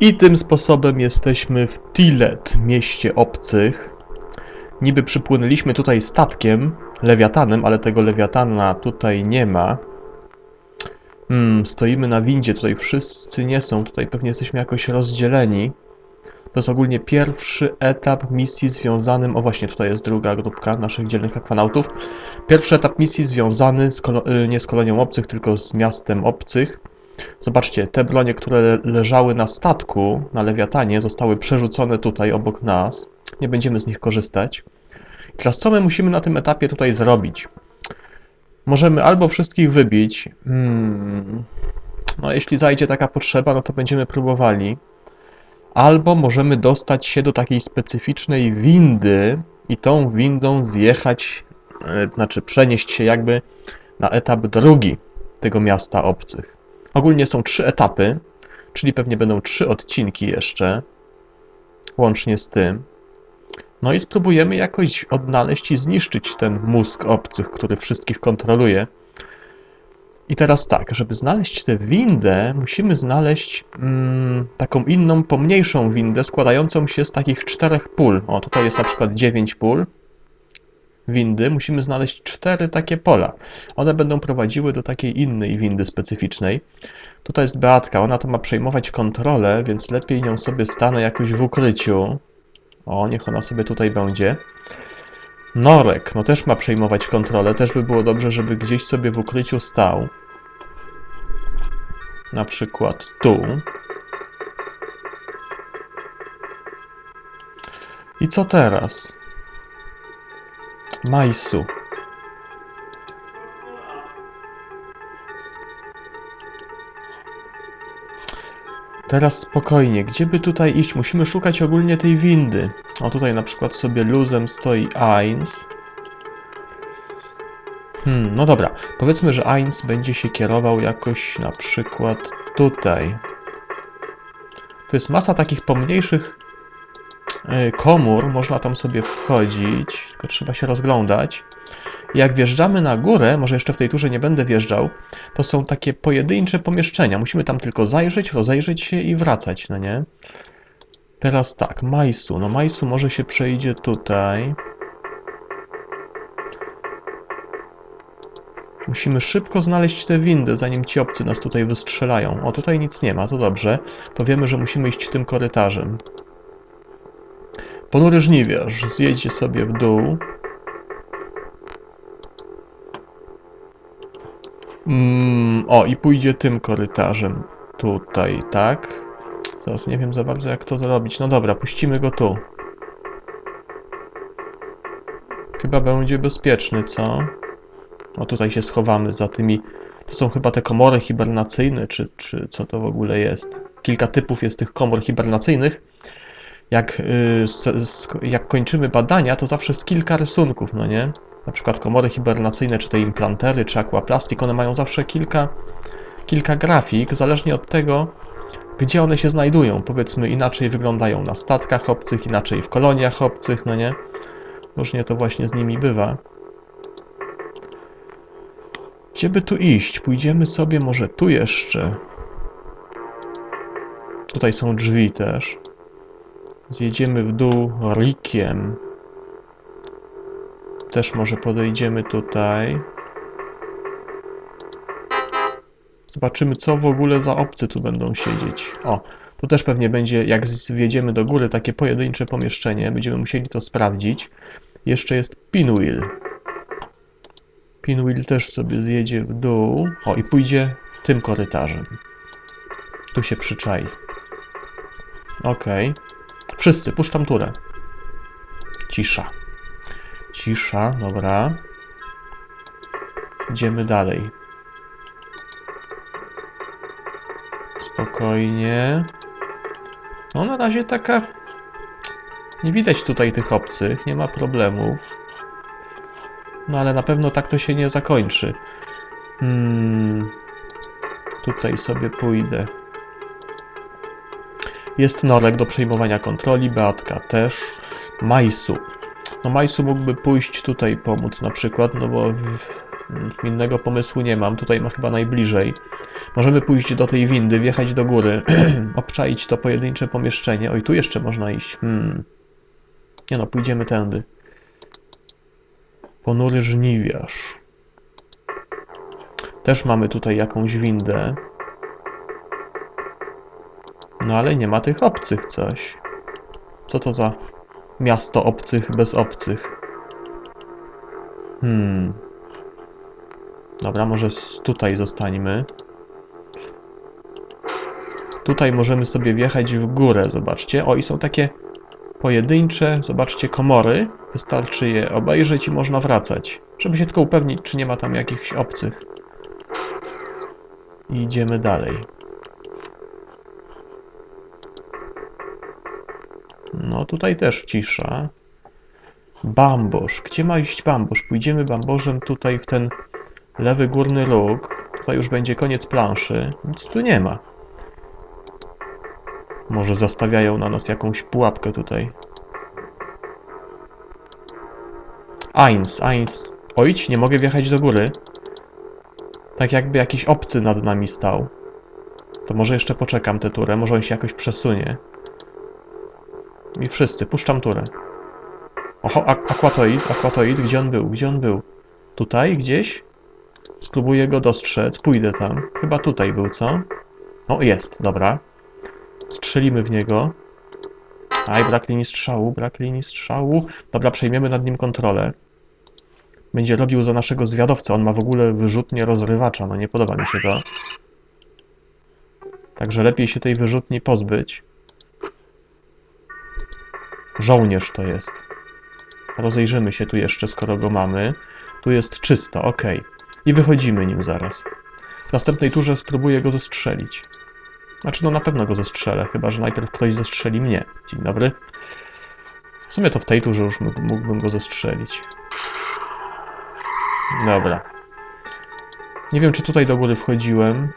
I tym sposobem jesteśmy w Tilet, mieście obcych. Niby przypłynęliśmy tutaj statkiem, lewiatanem, ale tego lewiatana tutaj nie ma. Hmm, stoimy na windzie, tutaj wszyscy nie są, tutaj pewnie jesteśmy jakoś rozdzieleni. To jest ogólnie pierwszy etap misji związanym, o właśnie tutaj jest druga grupka naszych dzielnych akwanautów. Pierwszy etap misji związany z y, nie z kolonią obcych, tylko z miastem obcych. Zobaczcie, te bronie, które le- leżały na statku, na lewiatanie, zostały przerzucone tutaj obok nas. Nie będziemy z nich korzystać. I teraz co my musimy na tym etapie tutaj zrobić? Możemy albo wszystkich wybić. Hmm. No, jeśli zajdzie taka potrzeba, no to będziemy próbowali. Albo możemy dostać się do takiej specyficznej windy i tą windą zjechać, e, znaczy przenieść się jakby na etap drugi tego miasta obcych. Ogólnie są trzy etapy, czyli pewnie będą trzy odcinki jeszcze, łącznie z tym. No i spróbujemy jakoś odnaleźć i zniszczyć ten mózg obcych, który wszystkich kontroluje. I teraz tak, żeby znaleźć tę windę, musimy znaleźć mm, taką inną, pomniejszą windę, składającą się z takich czterech pól. O, tutaj jest na przykład dziewięć pól windy. Musimy znaleźć cztery takie pola. One będą prowadziły do takiej innej windy specyficznej. Tutaj jest Beatka, ona to ma przejmować kontrolę, więc lepiej nią sobie stanę jakoś w ukryciu. O, niech ona sobie tutaj będzie. Norek, no też ma przejmować kontrolę. Też by było dobrze, żeby gdzieś sobie w ukryciu stał. Na przykład tu. I co teraz? Majsu. Teraz spokojnie, gdzie by tutaj iść? Musimy szukać ogólnie tej windy. O, tutaj na przykład sobie luzem stoi Eins. Hmm, no dobra. Powiedzmy, że Eins będzie się kierował jakoś na przykład tutaj. Tu jest masa takich pomniejszych komór, można tam sobie wchodzić, tylko trzeba się rozglądać. Jak wjeżdżamy na górę, może jeszcze w tej turze nie będę wjeżdżał, to są takie pojedyncze pomieszczenia. Musimy tam tylko zajrzeć, rozejrzeć się i wracać, no nie? Teraz tak, Majsu. No Majsu może się przejdzie tutaj. Musimy szybko znaleźć tę windę, zanim ci obcy nas tutaj wystrzelają. O, tutaj nic nie ma, to dobrze. To wiemy, że musimy iść tym korytarzem. Ponury żniwiarz zjedzie sobie w dół. Mm, o, i pójdzie tym korytarzem. Tutaj, tak? Teraz nie wiem za bardzo, jak to zrobić. No dobra, puścimy go tu. Chyba będzie bezpieczny, co? O, tutaj się schowamy za tymi... To są chyba te komory hibernacyjne, czy, czy co to w ogóle jest? Kilka typów jest tych komor hibernacyjnych. Jak, y, jak kończymy badania, to zawsze jest kilka rysunków, no nie? Na przykład komory hibernacyjne, czy te implantery, czy aquaplastik, one mają zawsze kilka, kilka grafik, zależnie od tego, gdzie one się znajdują. Powiedzmy, inaczej wyglądają na statkach obcych, inaczej w koloniach obcych, no nie? Różnie to właśnie z nimi bywa. Gdzie by tu iść? Pójdziemy sobie może tu jeszcze. Tutaj są drzwi też. Zjedziemy w dół rikiem. Też może podejdziemy tutaj. Zobaczymy, co w ogóle za obcy tu będą siedzieć. O, tu też pewnie będzie, jak zjedziemy do góry, takie pojedyncze pomieszczenie. Będziemy musieli to sprawdzić. Jeszcze jest pinwheel. Pinwheel też sobie zjedzie w dół. O, i pójdzie tym korytarzem. Tu się przyczai. Okej. Wszyscy, puszczam turę. Cisza. Cisza, dobra. Idziemy dalej. Spokojnie. No na razie taka... Nie widać tutaj tych obcych, nie ma problemów. No ale na pewno tak to się nie zakończy. Hmm. Tutaj sobie pójdę. Jest Norek do przejmowania kontroli, Beatka też. Majsu. No Majsu mógłby pójść tutaj pomóc na przykład, no bo Innego pomysłu nie mam. Tutaj ma chyba najbliżej. Możemy pójść do tej windy, wjechać do góry, obczaić to pojedyncze pomieszczenie. Oj, tu jeszcze można iść. Hmm. Nie no, pójdziemy tędy. Ponury żniwiarz. Też mamy tutaj jakąś windę. No ale nie ma tych obcych coś. Co to za miasto obcych bez obcych? Hmm. Dobra, może tutaj zostańmy. Tutaj możemy sobie wjechać w górę, zobaczcie. O, i są takie pojedyncze, zobaczcie, komory. Wystarczy je obejrzeć i można wracać. Żeby się tylko upewnić, czy nie ma tam jakichś obcych. I idziemy dalej. No tutaj też cisza. Bambosz. Gdzie ma iść bambosz? Pójdziemy bambożem tutaj w ten lewy górny róg. Tutaj już będzie koniec planszy. Nic tu nie ma. Może zastawiają na nas jakąś pułapkę tutaj. Eins, eins. Ojć, nie mogę wjechać do góry. Tak jakby jakiś obcy nad nami stał. To może jeszcze poczekam tę turę, może on się jakoś przesunie. I wszyscy, puszczam turę. Oho, ak akwatoid, akwatoid, gdzie on był? Gdzie on był? Tutaj, gdzieś? Spróbuję go dostrzec, pójdę tam. Chyba tutaj był, co? O, jest, dobra. Strzelimy w niego. Aj, brak linii strzału, brak linii strzału. Dobra, przejmiemy nad nim kontrolę. Będzie robił za naszego zwiadowcę. On ma w ogóle wyrzutnię rozrywacza. No nie podoba mi się to. Także lepiej się tej wyrzutni pozbyć. Żołnierz to jest. Rozejrzymy się tu jeszcze, skoro go mamy. Tu jest czysto, ok. I wychodzimy nim zaraz. W następnej turze spróbuję go zestrzelić. Znaczy, no na pewno go zestrzelę, chyba że najpierw ktoś zestrzeli mnie. Dzień dobry. W sumie to w tej turze już mógł- mógłbym go zestrzelić. Dobra. Nie wiem, czy tutaj do góry wchodziłem.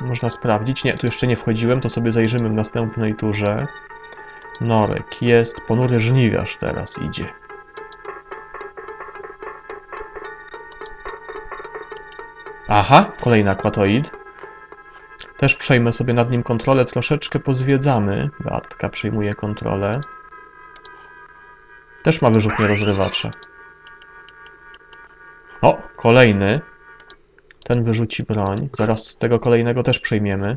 Można sprawdzić. Nie, tu jeszcze nie wchodziłem, to sobie zajrzymy w następnej turze. Norek jest, ponury żniwiarz teraz idzie. Aha, kolejny akwatoid. Też przejmę sobie nad nim kontrolę, troszeczkę pozwiedzamy. Beatka przejmuje kontrolę. Też ma wyrzutnie rozrywacze. O, kolejny. Ten wyrzuci broń. Zaraz z tego kolejnego też przejmiemy.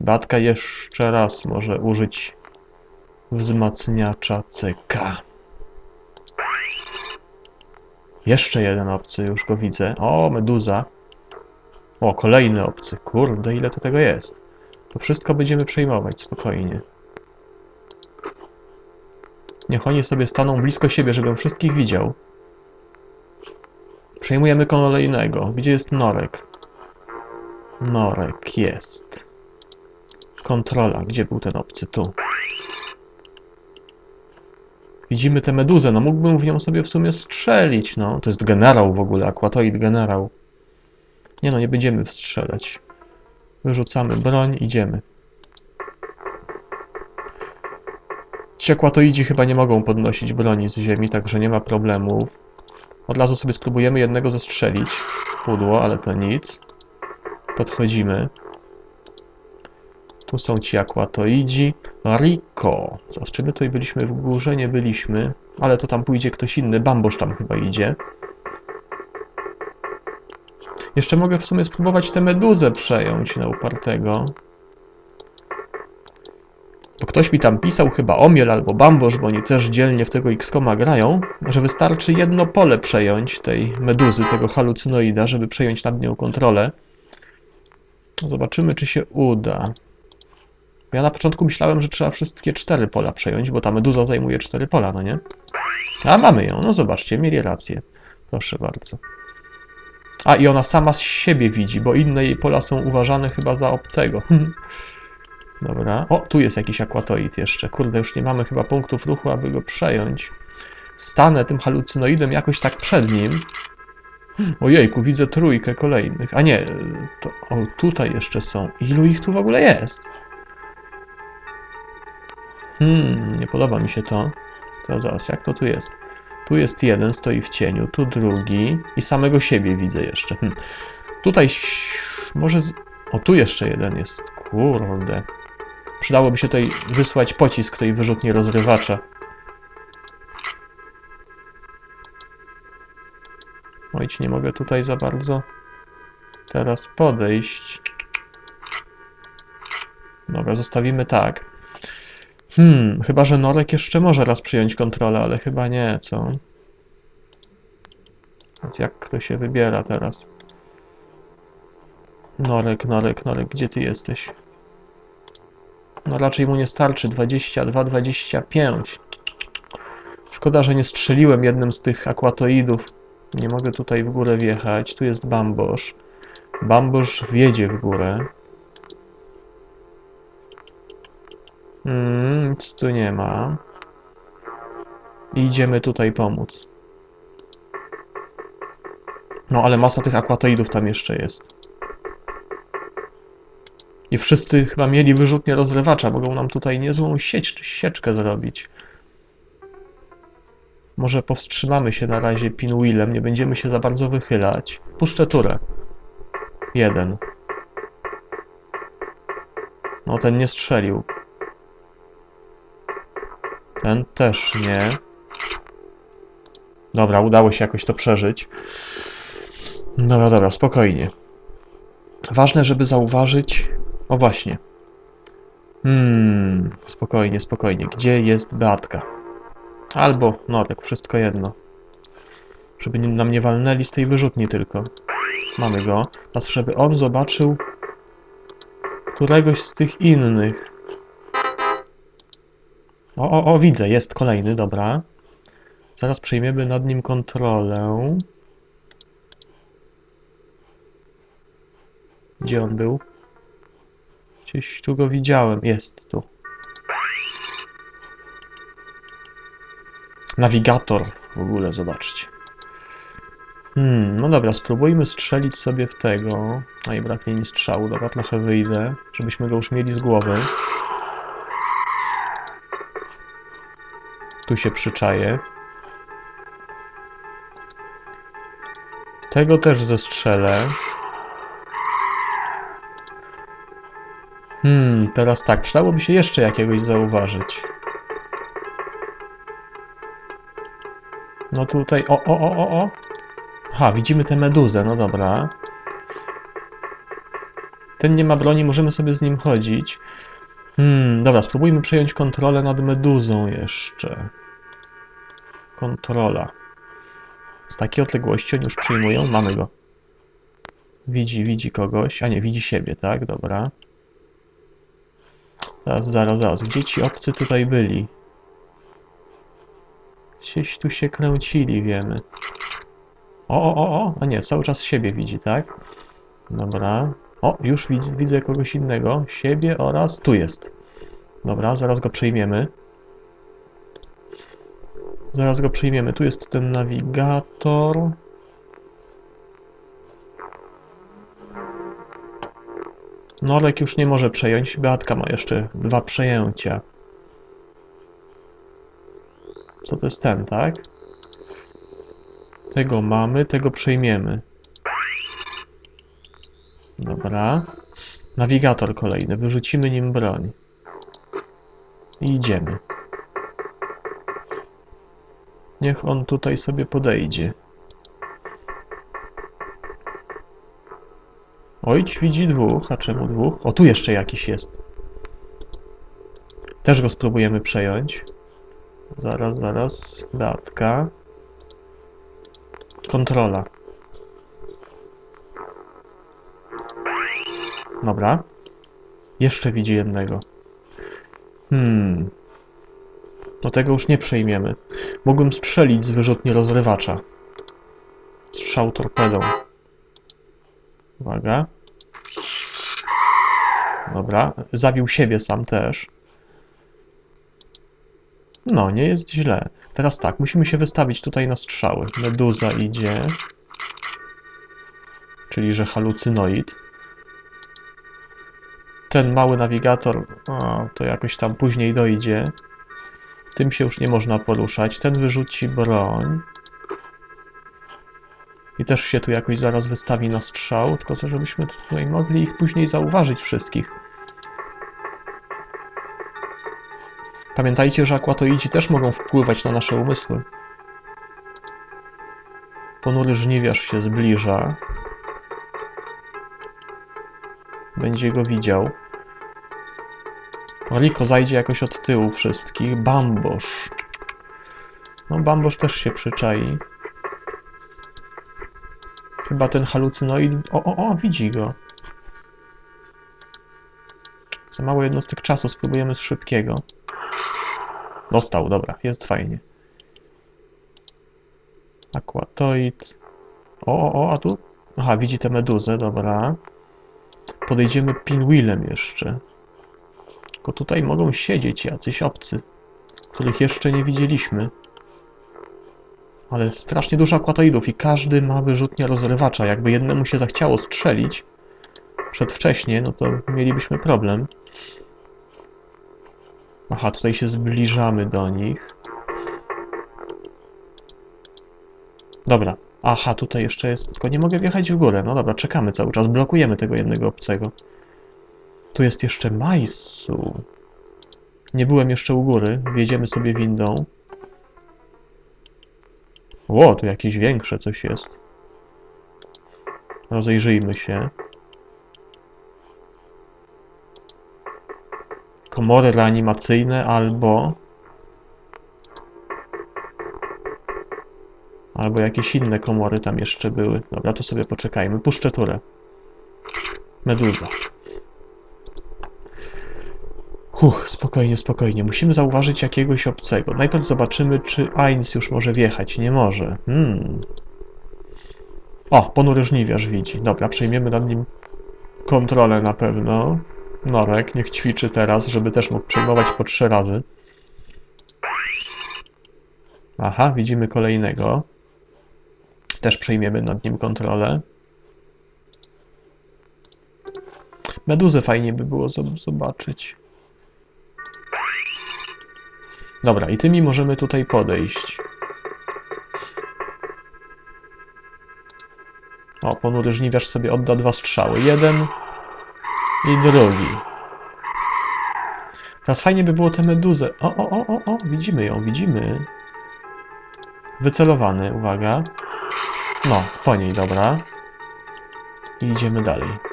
Beatka jeszcze raz może użyć wzmacniacza CK. Jeszcze jeden obcy, już go widzę. O, meduza. O, kolejny obcy. Kurde, ile to tego jest. To wszystko będziemy przejmować spokojnie. Niech oni sobie staną blisko siebie, żebym wszystkich widział. Przejmujemy kolejnego. Gdzie jest Norek? Norek jest. Kontrola. Gdzie był ten obcy? Tu. Widzimy tę meduzę. No mógłbym w nią sobie w sumie strzelić. No, to jest generał w ogóle. Akwatoid generał. Nie no, nie będziemy strzelać. Wyrzucamy broń, idziemy. Ci akwatoidzi chyba nie mogą podnosić broni z ziemi, także nie ma problemów. Od razu sobie spróbujemy jednego zestrzelić. Pudło, ale to nic. Podchodzimy. Tu są ci akwatoidzi. Rico. Zaraz, czy my tutaj byliśmy w górze? Nie byliśmy. Ale to tam pójdzie ktoś inny. Bambosz tam chyba idzie. Jeszcze mogę w sumie spróbować tę meduzę przejąć na upartego. Bo ktoś mi tam pisał, chyba Omiel albo Bambosz, bo oni też dzielnie w tego X-Koma grają, że wystarczy jedno pole przejąć tej meduzy, tego halucynoida, żeby przejąć nad nią kontrolę. Zobaczymy, czy się uda. Ja na początku myślałem, że trzeba wszystkie cztery pola przejąć, bo ta meduza zajmuje cztery pola, no nie? A mamy ją, no zobaczcie, mieli rację. Proszę bardzo. A i ona sama z siebie widzi, bo inne jej pola są uważane chyba za obcego. Dobra. O, tu jest jakiś akwatoid jeszcze. Kurde, już nie mamy chyba punktów ruchu, aby go przejąć. Stanę tym halucynoidem jakoś tak przed nim. Ojejku, widzę trójkę kolejnych. A nie, to, o, tutaj jeszcze są. Ilu ich tu w ogóle jest? Hmm, nie podoba mi się to. To zaraz, jak to tu jest? Tu jest jeden, stoi w cieniu, tu drugi i samego siebie widzę jeszcze. Hm. Tutaj może... Z... O, tu jeszcze jeden jest. Kurde. Przydałoby się tutaj wysłać pocisk tej wyrzutni rozrywacza. Ojć, nie mogę tutaj za bardzo teraz podejść. Dobra, zostawimy tak. Hmm, chyba, że Norek jeszcze może raz przyjąć kontrolę, ale chyba nie, co? Jak to się wybiera teraz? Norek, Norek, Norek, gdzie ty jesteś? No raczej mu nie starczy 22, 25. Szkoda, że nie strzeliłem jednym z tych akwatoidów. Nie mogę tutaj w górę wjechać. Tu jest bambosz. Bambosz wjedzie w górę. Mm, nic tu nie ma. Idziemy tutaj pomóc. No, ale masa tych akwatoidów tam jeszcze jest. I wszyscy chyba mieli wyrzutnie rozrywacza. Mogą nam tutaj niezłą sieć, czy sieczkę zrobić. Może powstrzymamy się na razie pinwheelem, nie będziemy się za bardzo wychylać. Puszczę turę. Jeden. No, ten nie strzelił. Ten też nie. Dobra, udało się jakoś to przeżyć. Dobra, dobra, spokojnie. Ważne, żeby zauważyć. O właśnie. Hmm, spokojnie, spokojnie. Gdzie jest Beatka? Albo Norek, wszystko jedno. Żeby nam nie walnęli z tej wyrzutni tylko. Mamy go. Teraz, żeby on zobaczył któregoś z tych innych. O, o, o, widzę, jest kolejny, dobra. Zaraz przejmiemy nad nim kontrolę. Gdzie on był? Gdzieś tu go widziałem. Jest tu. Nawigator w ogóle, zobaczcie. Hmm, no dobra, spróbujmy strzelić sobie w tego. A i braknie mi strzału, dobra, trochę wyjdę, żebyśmy go już mieli z głowy. Tu się przyczaję. Tego też zestrzelę. Hmm, teraz tak, przydałoby się jeszcze jakiegoś zauważyć. No tutaj, o, o, o, o, o. Aha, widzimy tę meduzę, no dobra. Ten nie ma broni, możemy sobie z nim chodzić. Hmm, dobra, spróbujmy przejąć kontrolę nad meduzą jeszcze. Kontrola. Z takiej odległości oni już przyjmują. Mamy go. Widzi, widzi kogoś. A nie, widzi siebie, tak? Dobra. Zaraz, zaraz, zaraz. Gdzie ci obcy tutaj byli? Gdzieś tu się kręcili, wiemy. O, o, o, o! A nie, cały czas siebie widzi, tak? Dobra. O, już widzę, widzę kogoś innego. Siebie oraz tu jest. Dobra, zaraz go przejmiemy. Zaraz go przyjmiemy. Tu jest ten nawigator. Norek już nie może przejąć. Beatka ma jeszcze dwa przejęcia. Co to jest ten, tak? Tego mamy, tego przejmiemy. Dobra. Nawigator kolejny. Wyrzucimy nim broń. I idziemy. Niech on tutaj sobie podejdzie. Ojć widzi dwóch. A czemu dwóch? O, tu jeszcze jakiś jest. Też go spróbujemy przejąć. Zaraz, zaraz. Beatka. Kontrola. Dobra. Jeszcze widzi jednego. Hmm. No tego już nie przejmiemy. Mogłem strzelić z wyrzutni rozrywacza. Strzał torpedą. Uwaga. Dobra. Zabił siebie sam też. No, nie jest źle. Teraz tak, musimy się wystawić tutaj na strzały. Meduza idzie. Czyli, że halucynoid. Ten mały nawigator, o, to jakoś tam później dojdzie. Tym się już nie można poruszać. Ten wyrzuci broń. I też się tu jakoś zaraz wystawi na strzał, tylko co, żebyśmy tutaj mogli ich później zauważyć wszystkich. Pamiętajcie, że akwatoidzi też mogą wpływać na nasze umysły. Ponury żniwiarz się zbliża. Będzie go widział. Riko zajdzie jakoś od tyłu wszystkich. Bambosz. No, Bambosz też się przyczai. Chyba ten halucynoid... O, o, o, widzi go. Za mało jednostek czasu, spróbujemy z szybkiego. Dostał, dobra, jest fajnie. Aquatoid. O, o, o, a tu? Aha, widzi tę meduzę, dobra. Podejdziemy pinwheelem jeszcze. Tylko tutaj mogą siedzieć jacyś obcy, których jeszcze nie widzieliśmy. Ale strasznie dużo akwatoidów i każdy ma wyrzutnia rozrywacza. Jakby jednemu się zachciało strzelić przedwcześnie, no to mielibyśmy problem. Aha, tutaj się zbliżamy do nich. Dobra. Aha, tutaj jeszcze jest, tylko nie mogę wjechać w górę. No dobra, czekamy cały czas, blokujemy tego jednego obcego. Tu jest jeszcze Majsu. Nie byłem jeszcze u góry, wjedziemy sobie windą. Ło, tu jakieś większe coś jest. Rozejrzyjmy się. Komory reanimacyjne albo... Albo jakieś inne komory tam jeszcze były. Dobra, to sobie poczekajmy. Puszczę turę. Meduza. Huch, spokojnie, spokojnie. Musimy zauważyć jakiegoś obcego. Najpierw zobaczymy, czy Ainz już może wjechać. Nie może. Hmm. O, ponury żniwiarz widzi. Dobra, przejmiemy nad nim kontrolę na pewno. Norek, niech ćwiczy teraz, żeby też mógł przejmować po trzy razy. Aha, widzimy kolejnego. Też przejmiemy nad nim kontrolę. Meduzę fajnie by było zob- zobaczyć. Dobra, i tymi możemy tutaj podejść. O, ponury żniwiarz sobie odda dwa strzały. Jeden i drugi. Teraz fajnie by było tę meduzę. O, o, o, o, o, widzimy ją, widzimy. Wycelowany, uwaga. No, po niej, dobra. I idziemy dalej.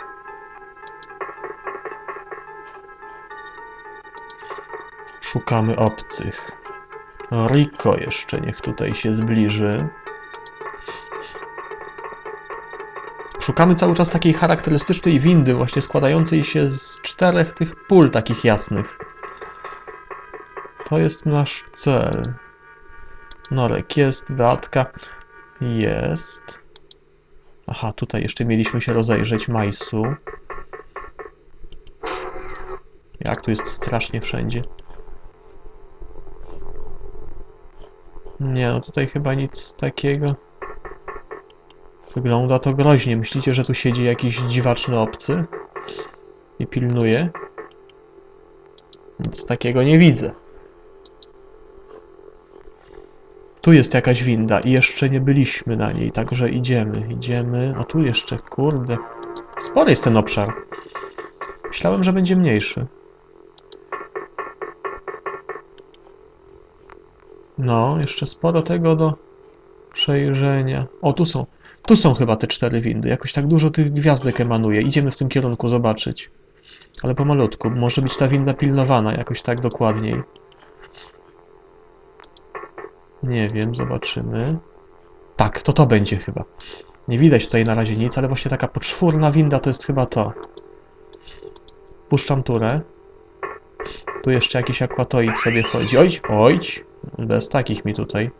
Szukamy obcych. Rico jeszcze niech tutaj się zbliży. Szukamy cały czas takiej charakterystycznej windy, właśnie składającej się z czterech tych pól takich jasnych. To jest nasz cel. Norek jest, Beatka jest. Aha, tutaj jeszcze mieliśmy się rozejrzeć Majsu. Jak tu jest strasznie wszędzie. Nie, no tutaj chyba nic takiego. Wygląda to groźnie. Myślicie, że tu siedzi jakiś dziwaczny obcy? I pilnuje? Nic takiego nie widzę. Tu jest jakaś winda i jeszcze nie byliśmy na niej, także idziemy, idziemy. A tu jeszcze, kurde. Spory jest ten obszar. Myślałem, że będzie mniejszy. No, jeszcze sporo tego do przejrzenia. O, tu są. Tu są chyba te cztery windy. Jakoś tak dużo tych gwiazdek emanuje. Idziemy w tym kierunku zobaczyć. Ale pomalutku. Może być ta winda pilnowana jakoś tak dokładniej. Nie wiem, zobaczymy. Tak, to to będzie chyba. Nie widać tutaj na razie nic, ale właśnie taka poczwórna winda to jest chyba to. Puszczam turę. Tu jeszcze jakiś akwatoid sobie chodzi. Ojć, ojć. Bez takich mi tutaj.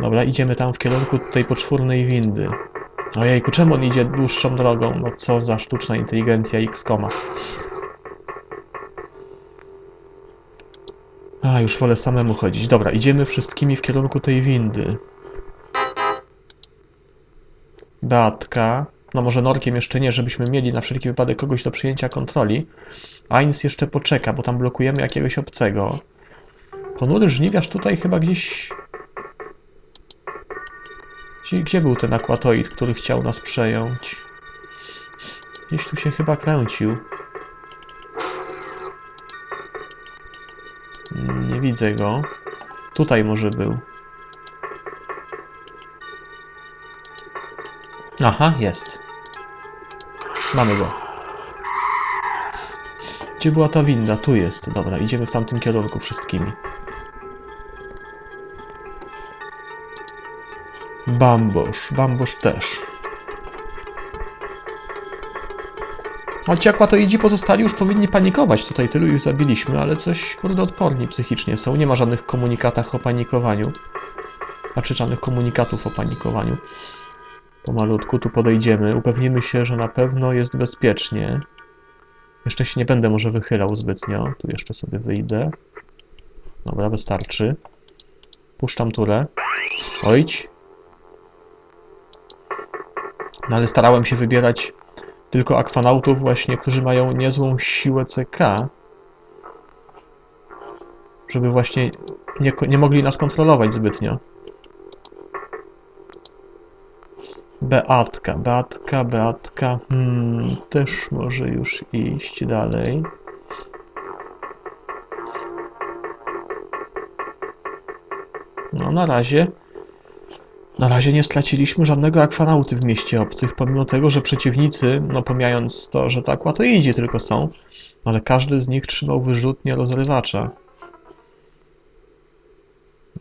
Dobra, idziemy tam w kierunku tej poczwórnej windy. Ojejku, czemu on idzie dłuższą drogą? No co za sztuczna inteligencja X-Koma. A, już wolę samemu chodzić. Dobra, idziemy wszystkimi w kierunku tej windy. Beatka. No może Norkiem jeszcze nie, żebyśmy mieli na wszelki wypadek kogoś do przyjęcia kontroli. Ainz jeszcze poczeka, bo tam blokujemy jakiegoś obcego. Ponury żniwiarz tutaj chyba gdzieś... Gdzie, gdzie był ten akwatoid, który chciał nas przejąć? Gdzieś tu się chyba kręcił. Nie widzę go. Tutaj może był. Aha, jest. Mamy go. Gdzie była ta winda? Tu jest. Dobra, idziemy w tamtym kierunku wszystkimi. Bambosz. Bambosz też. A ci akwatoidzi pozostali już powinni panikować. Tutaj tylu ich zabiliśmy, ale coś, kurde, odporni psychicznie są. Nie ma żadnych komunikatach o panikowaniu. Znaczy żadnych komunikatów o panikowaniu. Pomalutku tu podejdziemy. Upewnimy się, że na pewno jest bezpiecznie. Jeszcze się nie będę może wychylał zbytnio. Tu jeszcze sobie wyjdę. Dobra, wystarczy. Puszczam turę. Ojdź. No ale starałem się wybierać tylko akwanautów właśnie, którzy mają niezłą siłę CK. Żeby właśnie nie, nie mogli nas kontrolować zbytnio. Beatka, Beatka, Beatka. Hmm, też może już iść dalej. No, na razie. Na razie nie straciliśmy żadnego akwanauty w mieście obcych, pomimo tego, że przeciwnicy, no pomijając to, że tak to idzie tylko są, ale każdy z nich trzymał wyrzutnie rozrywacza.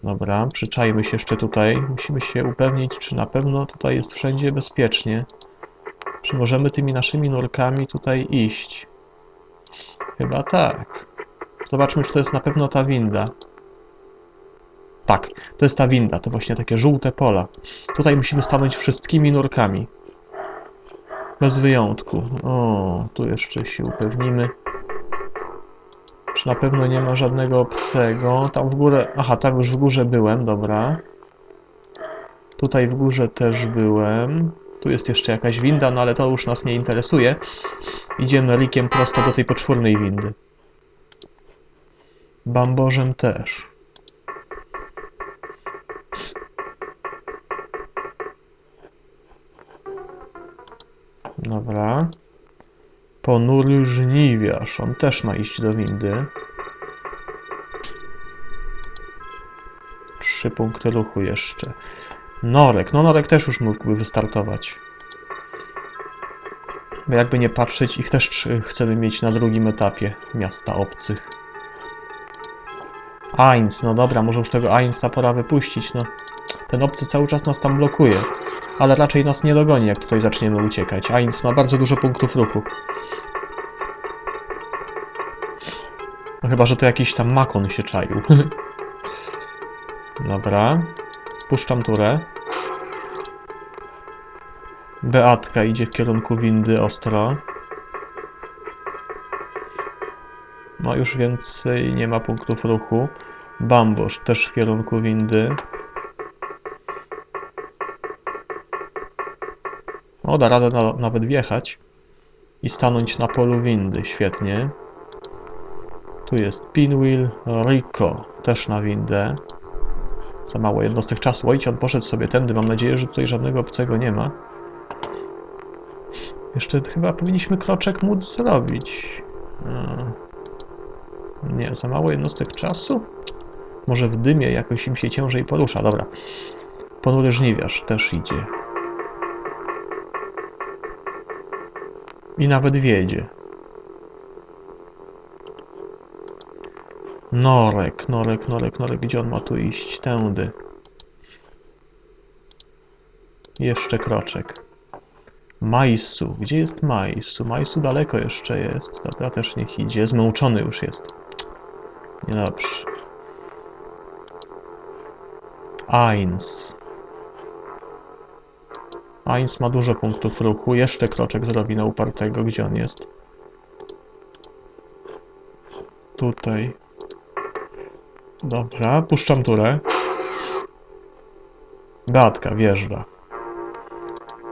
Dobra, przyczajmy się jeszcze tutaj. Musimy się upewnić, czy na pewno tutaj jest wszędzie bezpiecznie. Czy możemy tymi naszymi nurkami tutaj iść? Chyba tak. Zobaczmy, czy to jest na pewno ta winda. Tak, to jest ta winda, to właśnie takie żółte pola. Tutaj musimy stanąć wszystkimi nurkami. Bez wyjątku. O, tu jeszcze się upewnimy. Czy na pewno nie ma żadnego obcego? Tam w górę... Aha, tam już w górze byłem, dobra. Tutaj w górze też byłem. Tu jest jeszcze jakaś winda, no ale to już nas nie interesuje. Idziemy rikiem prosto do tej poczwórnej windy. Bamborzem też. Ponury żniwiarz. On też ma iść do windy. Trzy punkty ruchu jeszcze. Norek. No Norek też już mógłby wystartować. Bo jakby nie patrzeć, ich też chcemy mieć na drugim etapie miasta obcych. Ainz, no dobra, może już tego Ainsa pora wypuścić, no. Ten obcy cały czas nas tam blokuje. Ale raczej nas nie dogoni, jak tutaj zaczniemy uciekać. Ainz ma bardzo dużo punktów ruchu. No chyba, że to jakiś tam makon się czaił. Dobra. Puszczam turę. Beatka idzie w kierunku windy ostro. No już więcej nie ma punktów ruchu. Bambosz też w kierunku windy. O, da radę na, nawet wjechać i stanąć na polu windy. Świetnie. Tu jest Pinwheel, Rico też na windę. Za mało jednostek czasu. Ojciec, on poszedł sobie tędy. Mam nadzieję, że tutaj żadnego obcego nie ma. Jeszcze chyba powinniśmy kroczek móc zrobić. Hmm. Nie, za mało jednostek czasu? Może w dymie jakoś im się ciężej porusza. Dobra. Ponury żniwiarz też idzie. I nawet wiedzie. Norek, Norek, Norek, Norek. Gdzie on ma tu iść? Tędy. Jeszcze kroczek. Majsu. Gdzie jest Majsu? Majsu daleko jeszcze jest. Dobra, też niech idzie. Zmęczony już jest. Niedobrze. Eins. Eins ma dużo punktów ruchu. Jeszcze kroczek zrobi na upartego. Gdzie on jest? Tutaj. Dobra, puszczam turę. Beatka wjeżdża.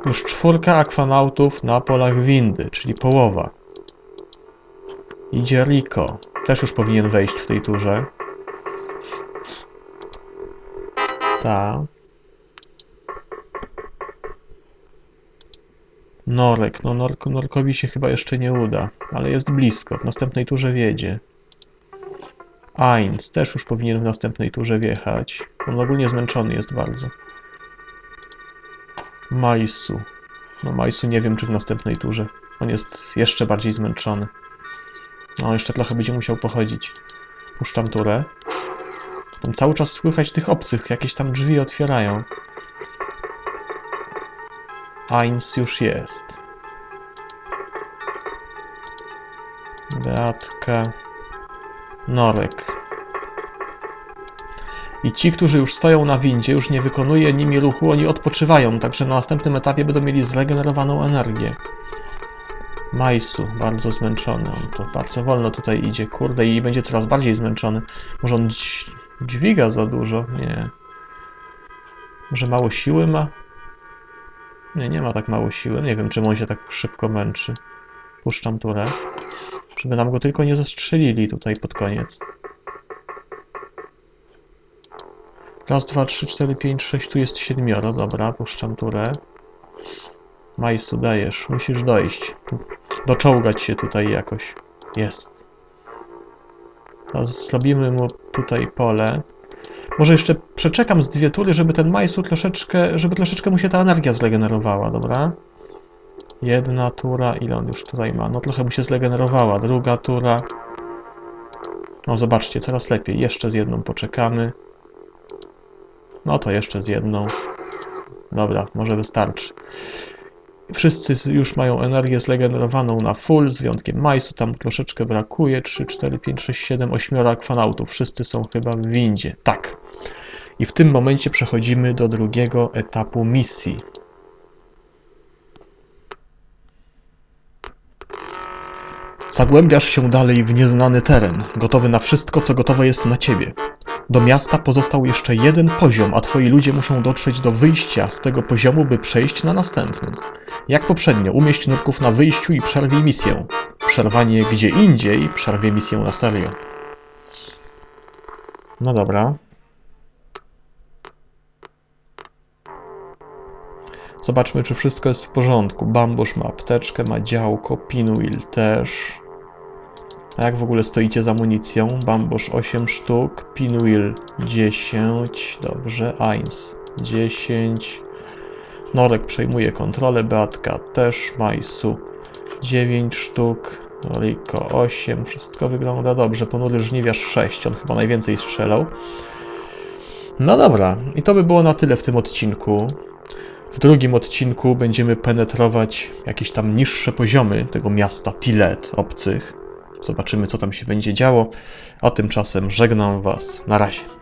Już czwórka akwanautów na polach windy, czyli połowa. Idzie Rico. Też już powinien wejść w tej turze. Ta. Norek. No Norko, Norkowi się chyba jeszcze nie uda, ale jest blisko. W następnej turze wiedzie. Ainz też już powinien w następnej turze wjechać. On ogólnie zmęczony jest bardzo. Majsu. No Majsu nie wiem, czy w następnej turze. On jest jeszcze bardziej zmęczony. No, jeszcze trochę będzie musiał pochodzić. Puszczam turę. Tam cały czas słychać tych obcych, jakieś tam drzwi otwierają. Ainz już jest. Beatka. Norek. I ci, którzy już stoją na windzie, już nie wykonuje nimi ruchu, oni odpoczywają, także na następnym etapie będą mieli zregenerowaną energię. Majsu, bardzo zmęczony. On to bardzo wolno tutaj idzie, kurde, i będzie coraz bardziej zmęczony. Może on dź- dźwiga za dużo? Nie. Może mało siły ma? Nie, nie ma tak mało siły. Nie wiem, czemu on się tak szybko męczy. Puszczam turę. Żeby nam go tylko nie zastrzelili tutaj pod koniec. Raz, dwa, trzy, cztery, pięć, sześć, tu jest siedmioro. Dobra, puszczam turę. Majsu, dajesz, musisz dojść. Doczołgać się tutaj jakoś. Jest. Teraz zrobimy mu tutaj pole. Może jeszcze przeczekam z dwie tury, żeby ten Majsu troszeczkę, żeby troszeczkę mu się ta energia zregenerowała, dobra? Jedna tura, ile on już tutaj ma? No trochę mu się zregenerowała. Druga tura. No zobaczcie, coraz lepiej. Jeszcze z jedną poczekamy. No to jeszcze z jedną. Dobra, może wystarczy. Wszyscy już mają energię zregenerowaną na full, z wyjątkiem Majsu, tam troszeczkę brakuje. 3, 4, 5, 6, 7, 8 akwanautów. Wszyscy są chyba w windzie. Tak. I w tym momencie przechodzimy do drugiego etapu misji. Zagłębiasz się dalej w nieznany teren, gotowy na wszystko, co gotowe jest na ciebie. Do miasta pozostał jeszcze jeden poziom, a twoi ludzie muszą dotrzeć do wyjścia z tego poziomu, by przejść na następny. Jak poprzednio, umieść nurków na wyjściu i przerwij misję. Przerwanie gdzie indziej przerwie misję na serio. No dobra. Zobaczmy, czy wszystko jest w porządku. Bambusz ma apteczkę, ma działko, Pinwheel też. A jak w ogóle stoicie z amunicją? Bambusz 8 sztuk, Pinwheel 10, dobrze, Eins 10. Norek przejmuje kontrolę, Beatka też, Majsu 9 sztuk, Riko 8, wszystko wygląda dobrze. Ponury żniwiarz 6, on chyba najwięcej strzelał. No dobra, i to by było na tyle w tym odcinku. W drugim odcinku będziemy penetrować jakieś tam niższe poziomy tego miasta Tilet obcych. Zobaczymy, co tam się będzie działo. A tymczasem żegnam Was. Na razie.